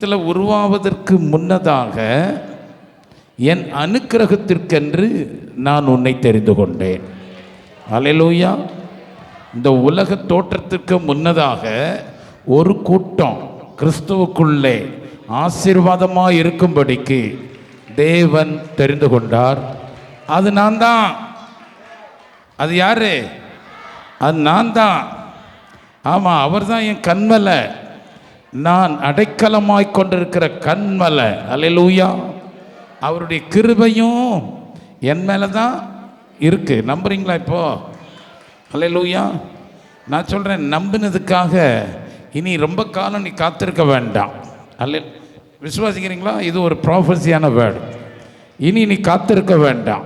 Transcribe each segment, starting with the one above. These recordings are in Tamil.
உலகத்தில் உருவாவதற்கு முன்னதாக என் அனுக்கிரகத்திற்கென்று நான் உன்னை தெரிந்து கொண்டேன். அலையலூயா இந்த உலக தோற்றத்திற்கு முன்னதாக ஒரு கூட்டம் கிறிஸ்துவுக்குள்ளே ஆசீர்வாதமாக இருக்கும்படிக்கு தேவன் தெரிந்து கொண்டார். அது நான் தான் அது யாரு? அது நான் தான் ஆமாம் அவர் தான் என் கண்மலை. நான் அடைக்கலமாய் கொண்டிருக்கிற கண்மலை அலையலூயா அவருடைய கிருபையும் என் மேலே தான் இருக்குது நம்புறீங்களா இப்போ? அலையலூயா நான் சொல்கிறேன் நம்பினதுக்காக இனி ரொம்ப காலம் நீ காத்திருக்க வேண்டாம். அல்ல விசுவாசிக்கிறீங்களா? இது ஒரு ப்ராஃபஸியான வேர்டு இனி நீ காத்திருக்க வேண்டாம்.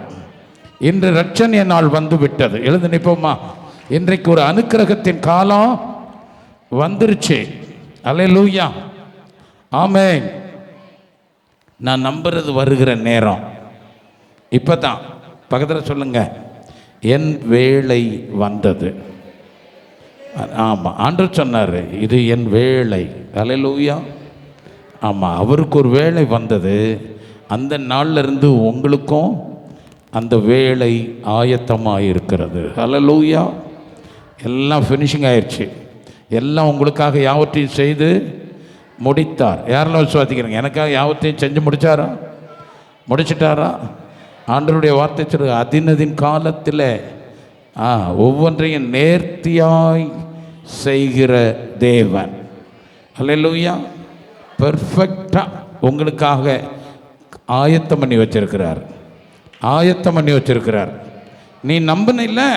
இன்று ரட்சணிய நாள் வந்து விட்டது எழுந்து நிற்போமா இன்றைக்கு ஒரு அனுக்கிரகத்தின் காலம் வந்துருச்சு. அலே லூயா ஆமே நான் நம்புறது வருகிற நேரம். இப்போ தான் பக்கத்தில் சொல்லுங்க. என் வேலை வந்தது. ஆமாம் ஆண்டவர் சொன்னார் இது என் வேலை அல்லேலூயா ஆமாம் அவருக்கு ஒரு வேலை வந்தது. அந்த நாள்லேருந்து உங்களுக்கும் அந்த வேலை ஆயத்தமாக இருக்கிறது அல்லேலூயா எல்லாம் ஃபினிஷிங் ஆயிடுச்சு எல்லாம் உங்களுக்காக யாவற்றையும் செய்து முடித்தார். யாரெல்லாம் விசுவாசிக்கிறீங்க? எனக்காக யாவற்றையும் செஞ்சு முடித்தாரா முடிச்சிட்டாரா? ஆண்டவருடைய வார்த்தை சொல்லு அதினதின் காலத்தில் ஆ ஒவ்வொன்றையும் நேர்த்தியாய் செய்கிற தேவன். அல்லேலூயா. பெர்ஃபெக்டாக உங்களுக்காக ஆயத்தம் பண்ணி வச்சிருக்கிறார். ஆயத்தம் பண்ணி வச்சிருக்கிறார். நீ நம்பின இல்லை?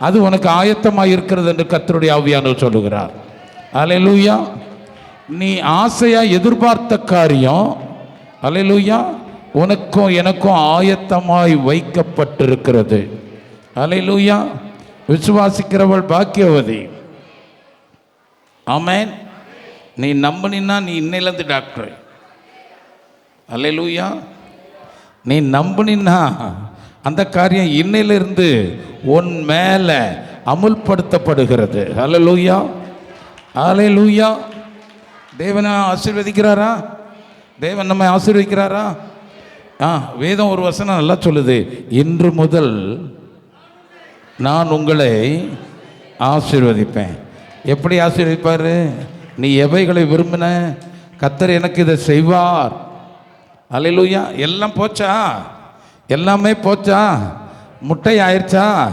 அது உனக்கு ஆயத்தமாக இருக்கிறது என்று கத்தருடைய ஆவியானவர் சொல்லுகிறார். அலையலூயா நீ ஆசையாக எதிர்பார்த்த காரியம் அலையலூயா உனக்கும் எனக்கும் ஆயத்தமாய் வைக்கப்பட்டிருக்கிறது. அலையலூயா விசுவாசிக்கிறவள் பாக்கியவதி. ஆமென் நீ நம்பினா நீ இன்னிலேருந்து டாக்டர் அல்லேலூயா நீ நம்பினா அந்த காரியம் இன்னிலிருந்து உன் மேலே அமுல்படுத்தப்படுகிறது. ஹலோ லூயா ஹலே லூயா தேவனை ஆசீர்வதிக்கிறாரா? தேவன் நம்மை ஆசீர்வதிக்கிறாரா? ஆ வேதம் ஒரு வசனம் நல்லா சொல்லுது. இன்று முதல் நான் உங்களை ஆசீர்வதிப்பேன். எப்படி ஆசீர்வதிப்பார்? நீ எவைகளை விரும்பின? கத்தர் எனக்கு இதை செய்வார். அலையிலூயா எல்லாம் போச்சா? எல்லாமே போச்சா? முட்டை ஆயிடுச்சா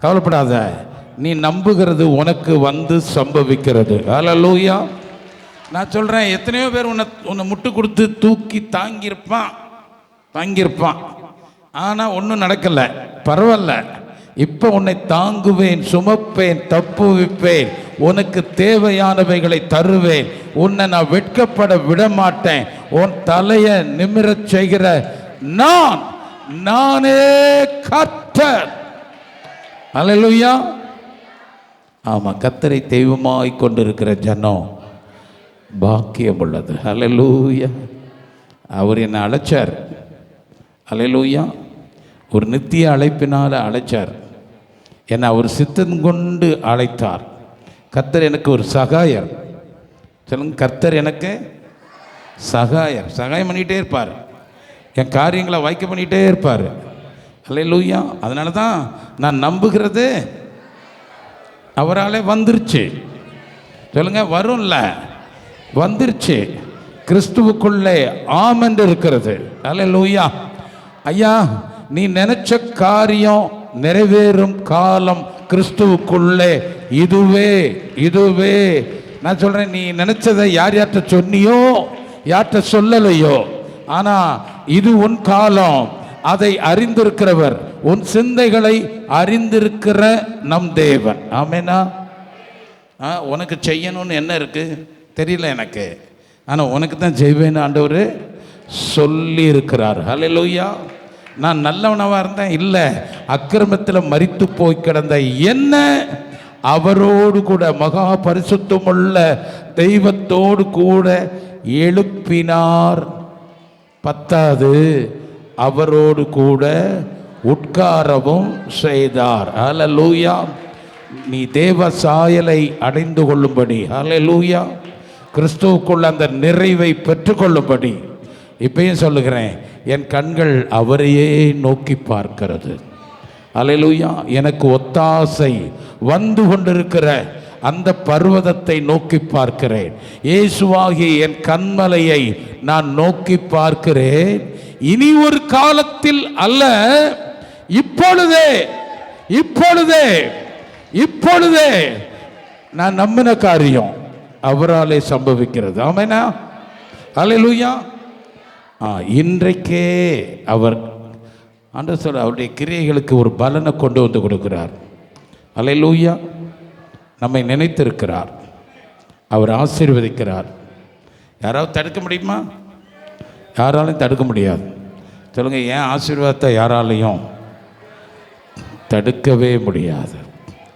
கவலைப்படாத. நீ நம்புகிறது உனக்கு வந்து சம்பவிக்கிறது. அலலூயா நான் சொல்கிறேன் எத்தனையோ பேர் உன்னை உன்னை முட்டு கொடுத்து தூக்கி தாங்கியிருப்பான். தாங்கியிருப்பான். ஆனால் ஒன்றும் நடக்கலை. பரவாயில்ல. இப்போ உன்னை தாங்குவேன் சுமப்பேன் தப்புவிப்பேன். உனக்கு தேவையானவைகளை தருவேன். உன்னை நான் வெட்கப்பட விட மாட்டேன் உன் தலையை நிமிரச் செய்கிற நான் நானே கர்த்தர். அல்லேலூயா ஆமாம் கத்தரை தெய்வமாய் கொண்டிருக்கிற ஜனம் பாக்கியம் உள்ளது. அலலூயா அவர் என்னை அழைச்சார். அலலூயா ஒரு நித்திய அழைப்பினால் அழைச்சார். என்னை அவர் சித்தம் கொண்டு அழைத்தார். கத்தர் எனக்கு ஒரு சகாயர். சொல்லுங்க கர்த்தர் எனக்கு சகாயர். சகாயம் பண்ணிகிட்டே இருப்பார். என் காரியங்களை வாய்க்க பண்ணிகிட்டே இருப்பார். அல்லேலூயா அதனால தான் நான் நம்புகிறது அவராலே வந்துருச்சு. சொல்லுங்க வரும்ல. வந்துருச்சு. கிறிஸ்துவுக்குள்ளே ஆமென்று இருக்கிறது. அல்ல லூயா ஐயா நீ நினைச்ச காரியம் நிறைவேறும் காலம் கிறிஸ்துவுக்குள்ளே. இதுவே இதுவே. நான் சொல்கிறேன் நீ நினைச்சதை யார் யார்கிட்ட சொன்னியோ யார்கிட்ட சொல்லலையோ. ஆனால் இது உன் காலம். அதை அறிந்திருக்கிறவர். உன் சிந்தைகளை அறிந்திருக்கிற நம் தேவன். ஆமேனா ஆ உனக்கு செய்யணும்னு என்ன இருக்கு? தெரியல எனக்கு. ஆனால் உனக்கு தான் செய்வேன்னு ஆண்டவர் சொல்லி இருக்கிறார் ஹalleluya நான் நல்லவனவாக இருந்தேன்? இல்லை. அக்கிரமத்தில் மறித்து போய் கிடந்த என்ன? அவரோடு கூட மகா பரிசுத்தமுள்ள தெய்வத்தோடு கூட எழுப்பினார். பத்தாது அவரோடு கூட உட்காரவும் செய்தார். லூயா நீ தேவ சாயலை அடைந்து கொள்ளும்படி. அலை லூயா கிறிஸ்துவுக்குள் அந்த நிறைவை பெற்றுக்கொள்ளும்படி. இப்பயும் சொல்லுகிறேன் என் கண்கள் அவரையே நோக்கி பார்க்கிறது. அல்லேலூயா எனக்கு ஒத்தாசை வந்து கொண்டிருக்கிற அந்த பர்வதத்தை நோக்கி பார்க்கிறேன். இயேசுவாகி என் கண்மலையை நான் நோக்கி பார்க்கிறேன். இனி ஒரு காலத்தில் அல்ல இப்பொழுதே இப்பொழுதே இப்பொழுதே நான் நம்பின காரியம் அவராலே சம்பவிக்கிறது. ஆமேனா? அல்லேலூயா ஆ இன்றைக்கே அவர் ஆண்டவர் சொல் அவருடைய கிரியைகளுக்கு ஒரு பலனை கொண்டு வந்து கொடுக்கிறார். அல்லேலூயா நம்மை நினைத்திருக்கிறார். அவர் ஆசீர்வதிக்கிறார். யாராவது தடுக்க முடியுமா? யாராலையும் தடுக்க முடியாது. சொல்லுங்க ஏன் ஆசீர்வாதத்தை யாராலையும் தடுக்கவே முடியாது?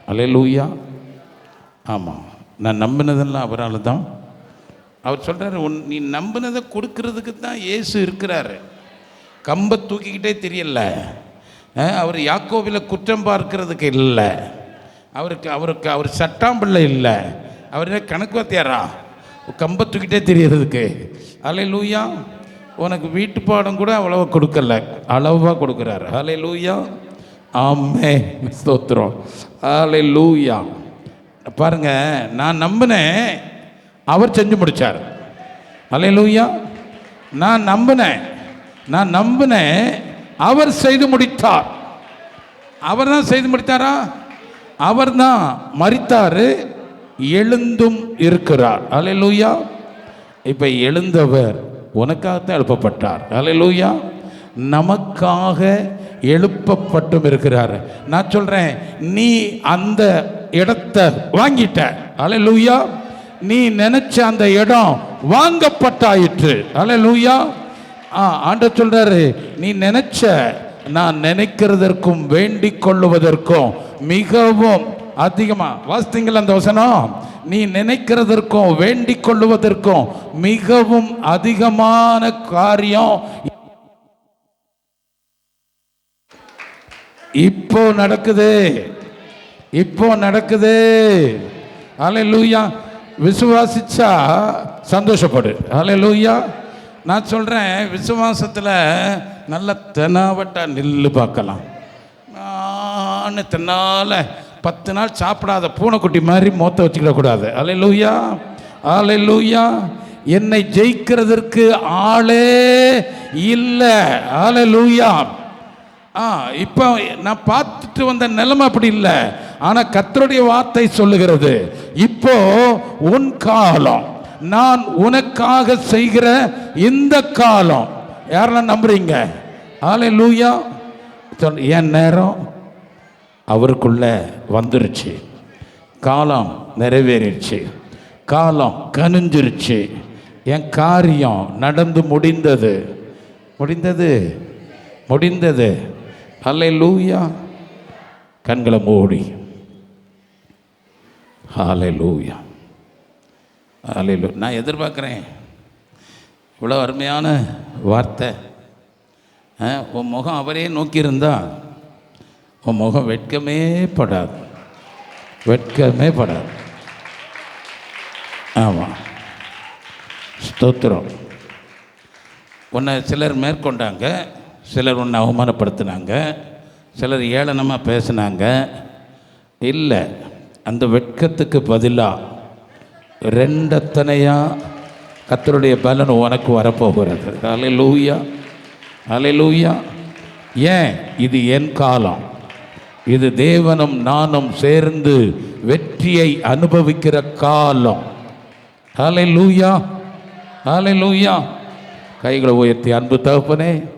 அல்லேலூயா. ஆமாம் நான் நம்பினதெல்லாம் அவரால் தான். அவர் சொல்கிறாரு உன் நீ நம்பினதை கொடுக்கறதுக்கு தான் ஏசு இருக்கிறாரு. கம்பை தூக்கிக்கிட்டே தெரியல. அவர் யாக்கோவில் குற்றம் பார்க்கறதுக்கு இல்லை. அவருக்கு அவருக்கு அவர் சட்டாம்பிள்ளை இல்லை. அவர் என்ன கணக்கு வாத்தியாரா கம்பை தூக்கிட்டே தெரியறதுக்கு. அலை லூயா உனக்கு வீட்டு பாடம் கூட அவ்வளவா கொடுக்கல. அளவாக கொடுக்குறாரு. அலை லூயா ஆமே ஸ்தோத்திரம். அலை லூயா பாருங்க நான் நம்பினேன் அவர் செஞ்சு முடித்தார் அலை லூயா நான் நம்பினேன் நான் நம்பினேன் அவர் செய்து முடித்தார். அவர் தான் செய்து முடித்தாரா? அவர் தான் மறித்தாரு எழுந்தும் இருக்கிறார். அல்லேலூயா இப்போ எழுந்தவர் உனக்காகத்தான் எழுப்பப்பட்டார். லூயா நமக்காக எழுப்பப்பட்டும் இருக்கிறார். நான் சொல்றேன் நீ அந்த இடத்தை வாங்கிட்ட. அல்லேலூயா நீ நினைச்ச அந்த இடம் வாங்கப்பட்டாயிற்று. அல்லேலூயா ஆ ஆண்ட சொல்றாரு நீ நினைச்ச நான் நினைக்கிறதற்கும் வேண்டிக் கொள்ளுவதற்கும் மிகவும் அதிகமா வாசித்தீங்களா அந்த வசனம்? நீ நினைக்கிறதற்கும் வேண்டிக் கொள்ளுவதற்கும் மிகவும் அதிகமான காரியம். இப்போ நடக்குது. இப்போ நடக்குது. அல்லேலூயா விசுவாசிச்சா சந்தோஷப்படு. அல்லேலூயா நான் சொல்கிறேன் விசுவாசத்தில் நல்ல தெனாவட்டா நெல் பார்க்கலாம். நான் தென்னால் பத்து நாள் சாப்பிடாத பூனைக்குட்டி மாதிரி மோத்த வச்சுக்கிடக்கூடாது ஆலை லூயா என்னை ஜெயிக்கிறதற்கு ஆளே இல்லை. அல்லேலூயா ஆ இப்போ நான் பார்த்துட்டு வந்த நிலைமை அப்படி இல்லை. ஆனால் கத்தருடைய வார்த்தை சொல்லுகிறது. இப்போ உன் காலம். நான் உனக்காக செய்கிற இந்த காலம். யாரெல்லாம் நம்புறீங்க? ஆலை லூயா சொல் என் நேரம்? அவருக்குள்ள வந்துருச்சு. காலம் நிறைவேறிடுச்சு. காலம் கனிஞ்சிருச்சு. என் காரியம் நடந்து முடிந்தது. முடிந்தது? முடிந்தது. அல்லை லூயா கண்களை மூடி. ஹாலை லூயா அலையிலு நான் எதிர்பார்க்குறேன். இவ்வளோ அருமையான வார்த்தை. ஆ, உன் முகம் அவரே நோக்கியிருந்தா உன் முகம் வெட்கமே படாது. வெட்கமே படாது. ஆமாம் ஸ்தோத்திரம். உன்னை சிலர் மேற்கொண்டாங்க சிலர் உன்னை அவமானப்படுத்தினாங்க சிலர் ஏளனமாக பேசினாங்க. இல்லை அந்த வெட்கத்துக்கு பதிலாக ரெண்டத்தனையாக கத்தருடைய பலன் உனக்கு வரப்போகிறது. தலை லூயா ஏன்? இது என் காலம். இது தேவனும் நானும் சேர்ந்து வெற்றியை அனுபவிக்கிற காலம். அலை லூயா அலை லூயா கைகளை உயர்த்தி அன்பு தகப்பனே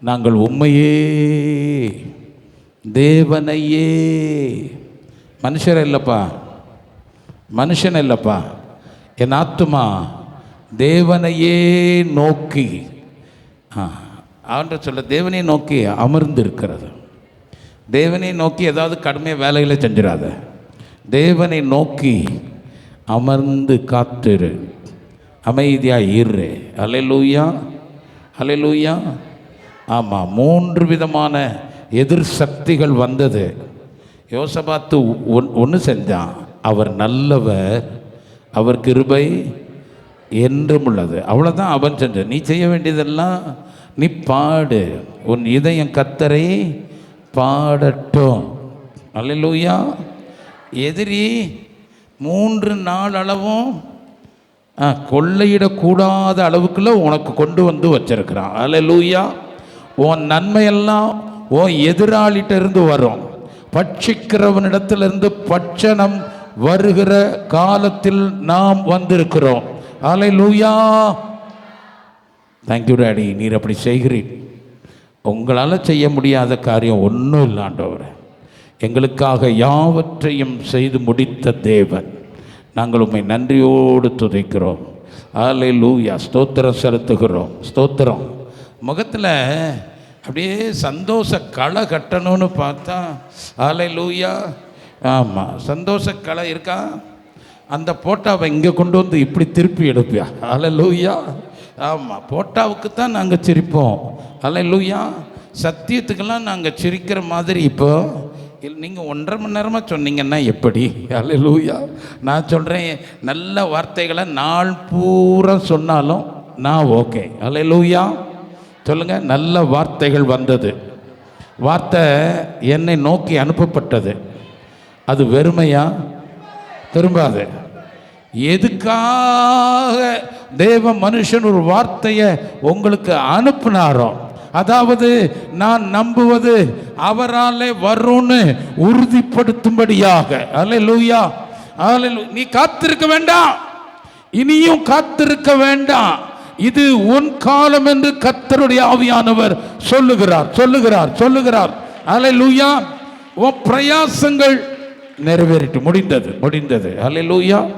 நாங்கள் உண்மையே தேவனையே. மனுஷர் இல்லைப்பா. மனுஷன் இல்லைப்பா என் ஆத்துமா தேவனையே நோக்கி. ஆ சொல்ல தேவனை நோக்கி அமர்ந்து இருக்கிறது தேவனை நோக்கி ஏதாவது கடுமையாக வேலைகளை செஞ்சிடாத. தேவனை நோக்கி அமர்ந்து காத்துரு. அமைதியாக இரு. அலையலூயா அலையலூயா ஆமாம் மூன்று விதமான எதிர் சக்திகள் வந்தது. யோசபாத்து ஒன் ஒன்று செஞ்சான். அவர் நல்லவர் அவர் கிருபை என்றும் உள்ளது. அவ்வளோதான் அவன் செஞ்ச. நீ செய்ய வேண்டியதெல்லாம் நீ பாடு. உன் இதயம் கத்தரை பாடட்டும். அல்லேலூயா. எதிரி மூன்று நாள் அளவும் ஆ, கொள்ளையிடக்கூடாத அளவுக்குள்ள உனக்கு கொண்டு வந்து வச்சிருக்கிறான். அல்லேலூயா. உன் நன்மையெல்லாம் உன் எதிராளிகிட்ட இருந்து வரும். பட்சிக்கிறவனிடத்திலிருந்து பட்சணம் வருகிற காலத்தில் நாம் வந்திருக்கிறோம். அல்லேலூயா தேங்க்யூ டாடி நீர் அப்படி செய்கிறீர். உங்களால் செய்ய முடியாத காரியம் ஒன்றும் இல்லாண்டவர் எங்களுக்காக யாவற்றையும் செய்து முடித்த தேவன். நாங்கள் உண்மை நன்றியோடு துதைக்கிறோம். ஆலை லூயா ஸ்தோத்திரம் செலுத்துகிறோம். ஸ்தோத்திரம். முகத்தில் அப்படியே சந்தோஷ களை கட்டணும்னு பார்த்தா ஆலை லூயா ஆமாம் சந்தோஷ கலை இருக்கா? அந்த போட்டாவை இங்கே கொண்டு வந்து இப்படி திருப்பி எடுப்பியா? அல லூயா ஆமாம் போட்டாவுக்கு தான் நாங்கள் சிரிப்போம். அலை லூயா சத்தியத்துக்கெல்லாம் நாங்கள் சிரிக்கிற மாதிரி இப்போ இல்லை நீங்கள் ஒன்றரை மணி நேரமாக சொன்னீங்கன்னா எப்படி? அல லூயா நான் சொல்கிறேன் நல்ல வார்த்தைகளை நாள் பூரா சொன்னாலும் நான் ஓகே. அலை லூயா சொல்லுங்கள் நல்ல வார்த்தைகள் வந்தது. வார்த்தை என்னை நோக்கி அனுப்பப்பட்டது. அது வெறுமையா? திரும்பாது. எதுக்காக தேவ மனுஷன் ஒரு வார்த்தையை உங்களுக்கு அனுப்புனாரோ? அதாவது நான் நம்புவது அவராலே வரும்னு உறுதிப்படுத்தும்படியாக. அல்லேலூயா அல்லேலூயா நீ காத்திருக்க வேண்டாம். இனியும் காத்திருக்க வேண்டாம். இது உன் காலம் என்று கத்தருடைய ஆவியானவர் சொல்லுகிறார் சொல்லுகிறார் சொல்லுகிறார். அல்லேலூயா உன் பிரயாசங்கள் நிறைவேறிட்டு முடிந்தது முடிந்தது. அல்லேலூயா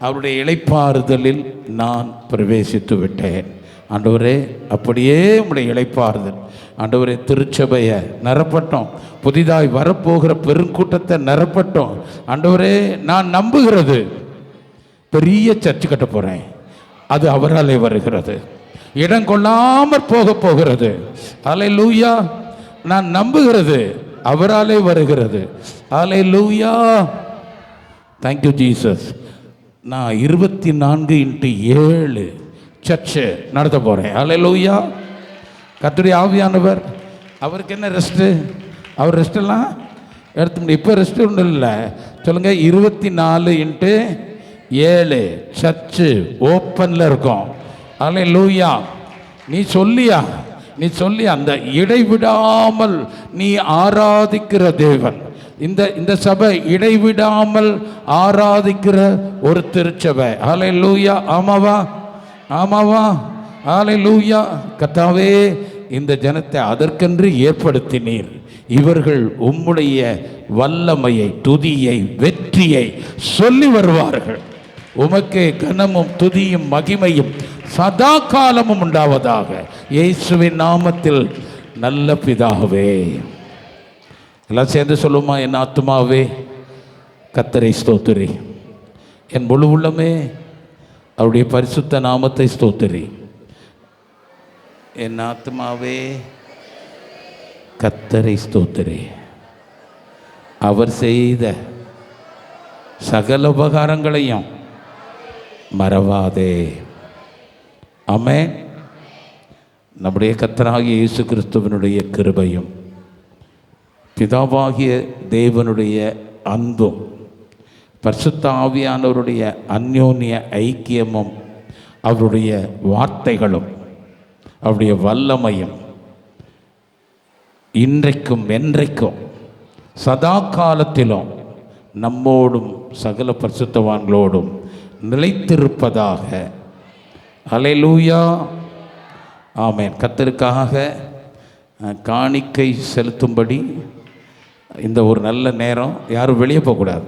அவருடைய இழைப்பாறுதலில் நான் பிரவேசித்து விட்டேன். ஆண்டவரே அப்படியே உடைய இழைப்பாறுதல் ஆண்டவரே திருச்சபையை நிரப்பட்டோம். புதிதாய் வரப்போகிற பெருங்கூட்டத்தை நிரப்பட்டோம். ஆண்டவரே நான் நம்புகிறது. பெரிய சர்ச்சு கட்ட போகிறேன் அது அவராலே வருகிறது. இடம் கொள்ளாமற் போக போகிறது. அலை லூயா நான் நம்புகிறது. அவராலே வருகிறது. ஆலை லூயா தேங்க்யூ ஜீசஸ் நான் இருபத்தி நான்கு இன்ட்டு ஏழு சர்ச்சு நடத்த போகிறேன் ஆலை லூயா கத்துடைய ஆவியானவர் அவருக்கு என்ன ரெஸ்ட்டு அவர் ரெஸ்ட்டெல்லாம் எடுத்து முடியும். இப்போ ரெஸ்ட் ஒன்றும் இல்லை. சொல்லுங்கள் இருபத்தி நாலு இன்ட்டு ஏழு சர்ச்சு ஓப்பனில் இருக்கும். அதில் லூயா நீ சொல்லியா? நீ சொல்லி அந்த இடைவிடாமல் நீ ஆராதிக்கிற தேவன். இந்த இந்த சபை இடைவிடாமல் ஆராதிக்கிற ஒரு திருச்சபை. ஆலை லூயா ஆமாவா? ஆமாவா? ஆலை லூயா கத்தாவே இந்த ஜனத்தை அதற்கென்று ஏற்படுத்தினீர். இவர்கள் உம்முடைய வல்லமையை துதியை வெற்றியை சொல்லி வருவார்கள். உமக்கே கனமும் துதியும் மகிமையும் சதா காலமும் உண்டாவதாக. இயேசுவின் நாமத்தில் நல்ல பிதாகவே எல்லாம் சேர்ந்து சொல்லுமா என் ஆத்மாவே கத்தரை ஸ்தோத்திரி. என் முழு உள்ளமே அவருடைய பரிசுத்த நாமத்தை ஸ்தோத்திரி. என் ஆத்மாவே கத்தரை ஸ்தோத்திரி. அவர் செய்த சகல உபகாரங்களையும் மறவாதே. அமே நம்முடைய கத்தராகிய இயேசு கிறிஸ்துவனுடைய கிருபையும் பிதாவாகிய தேவனுடைய அன்பும் பரிசுத்த ஆவியானவருடைய அந்யோன்ய ஐக்கியமும் அவருடைய வார்த்தைகளும் அவருடைய வல்லமையும் இன்றைக்கும் என்றைக்கும் சதா காலத்திலும் நம்மோடும் சகல பரிசுத்தவான்களோடும் நிலைத்திருப்பதாக அலைலூயா ஆமேன். கத்தருக்காக காணிக்கை செலுத்தும்படி இந்த ஒரு நல்ல நேரம் யாரும் வெளியே போகக்கூடாது.